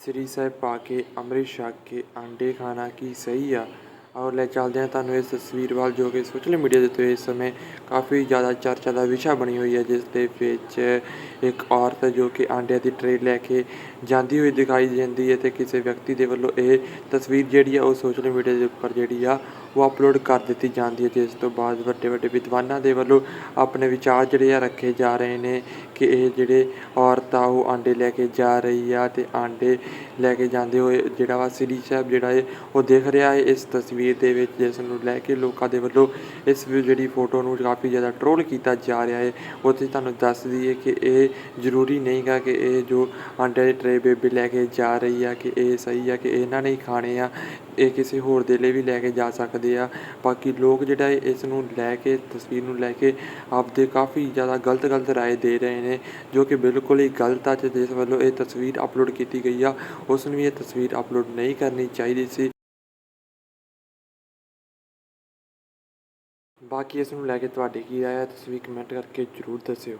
ਸ੍ਰੀ ਸਾਹਿਬ ਪਾ ਕੇ, ਅੰਮ੍ਰਿਤ ਛਕ ਕੇ ਆਂਡੇ ਖਾਣਾ ਕੀ ਸਹੀ ਆ? ਔਰ ਲੈ ਚੱਲਦੇ ਹਾਂ ਤੁਹਾਨੂੰ ਇਸ ਤਸਵੀਰ ਵੱਲ, ਜੋ ਕਿ ਸੋਸ਼ਲ ਮੀਡੀਆ ਦੇ ਉੱਤੇ ਇਸ ਸਮੇਂ ਕਾਫੀ ਜ਼ਿਆਦਾ ਚਰਚਾ ਦਾ ਵਿਸ਼ਾ ਬਣੀ ਹੋਈ ਹੈ, ਜਿਸ ਦੇ ਵਿੱਚ ਇੱਕ ਔਰਤ ਜੋ ਕਿ ਆਂਡਿਆਂ ਦੀ ਟਰੇ ਲੈ ਕੇ ਜਾਂਦੀ ਹੋਈ ਦਿਖਾਈ ਦਿੰਦੀ ਹੈ ਤੇ ਕਿਸੇ ਵਿਅਕਤੀ ਦੇ ਵੱਲੋਂ ਇਹ ਤਸਵੀਰ ਜਿਹੜੀ ਆ, ਉਹ ਸੋਸ਼ਲ ਮੀਡੀਆ ਦੇ ਉੱਪਰ ਜਿਹੜੀ ਆ, ਉਹ ਅਪਲੋਡ ਕਰ ਦਿੱਤੀ ਜਾਂਦੀ ਹੈ ਜਿਸ ਤੋਂ ਬਾਅਦ ਵੱਡੇ ਵੱਡੇ ਵਿਦਵਾਨਾਂ ਦੇ ਵੱਲੋਂ ਆਪਣੇ ਵਿਚਾਰ ਜਿਹੜੇ ਆ, ਰੱਖੇ ਜਾ ਰਹੇ ਨੇ ਕਿ ਇਹ ਜਿਹੜੇ ਔਰਤ ਆ, ਉਹ ਆਂਡੇ ਲੈ ਕੇ ਜਾ ਰਹੀ ਆ ਤੇ ਆਂਡੇ ਲੈ ਕੇ ਜਾਂਦੇ ਹੋਏ ਜਿਹੜਾ ਵਾ ਸ੍ਰੀ ਸਾਹਿਬ ਜਿਹੜਾ ਹੈ ਉਹ ਦਿਖ ਰਿਹਾ ਹੈ ਇਸ ਤਸਵੀਰ ਦੇ ਵਿੱਚ ਜਿਸ ਨੂੰ ਲੈ ਕੇ ਲੋਕਾਂ ਦੇ ਵੱਲੋਂ ਇਸ ਜਿਹੜੀ ਫੋਟੋ ਨੂੰ ਕਾਫੀ ਜ਼ਿਆਦਾ ਟਰੋਲ ਕੀਤਾ ਜਾ ਰਿਹਾ ਹੈ ਉੱਥੇ ਤੁਹਾਨੂੰ ਦੱਸ ਦਈਏ ਕਿ ਇਹ ਜ਼ਰੂਰੀ ਨਹੀਂਗਾ ਕਿ ਇਹ ਜੋ ਆਂਡੇ ਦੇ ਟਰੇ ਬੇਬੀ ਲੈ ਕੇ ਜਾ ਰਹੀ ਆ, ਕਿ ਇਹ ਸਹੀ ਆ, ਕਿ ਇਹਨਾਂ ਨੇ ਹੀ ਖਾਣੇ ਆ। ਇਹ ਕਿਸੇ ਹੋਰ ਦੇ ਲਈ ਵੀ ਲੈ ਕੇ ਜਾ ਸਕਦੇ ਆ। ਬਾਕੀ ਲੋਕ ਜਿਹੜਾ ਹੈ ਇਸ ਨੂੰ ਲੈ ਕੇ, ਤਸਵੀਰ ਨੂੰ ਲੈ ਕੇ ਆਪਦੇ ਕਾਫੀ ਜ਼ਿਆਦਾ ਗਲਤ ਗਲਤ ਰਾਏ ਦੇ ਰਹੇ ਨੇ, ਜੋ ਕਿ ਬਿਲਕੁਲ ਹੀ ਗਲਤ ਆ, ਤੇ ਜਿਸ ਵੱਲੋਂ ਇਹ ਤਸਵੀਰ ਅਪਲੋਡ ਕੀਤੀ ਗਈ ਆ। ਉਸ ਨੂੰ ਵੀ ਇਹ ਤਸਵੀਰ ਅਪਲੋਡ ਨਹੀਂ ਕਰਨੀ ਚਾਹੀਦੀ ਸੀ। ਬਾਕੀ ਇਸ ਨੂੰ ਲੈ ਕੇ ਤੁਹਾਡੀ ਕੀ ਰਾਏ ਹੈ ਤੁਸੀਂ ਵੀ ਕਮੈਂਟ ਕਰਕੇ ਜ਼ਰੂਰ ਦੱਸਿਓ।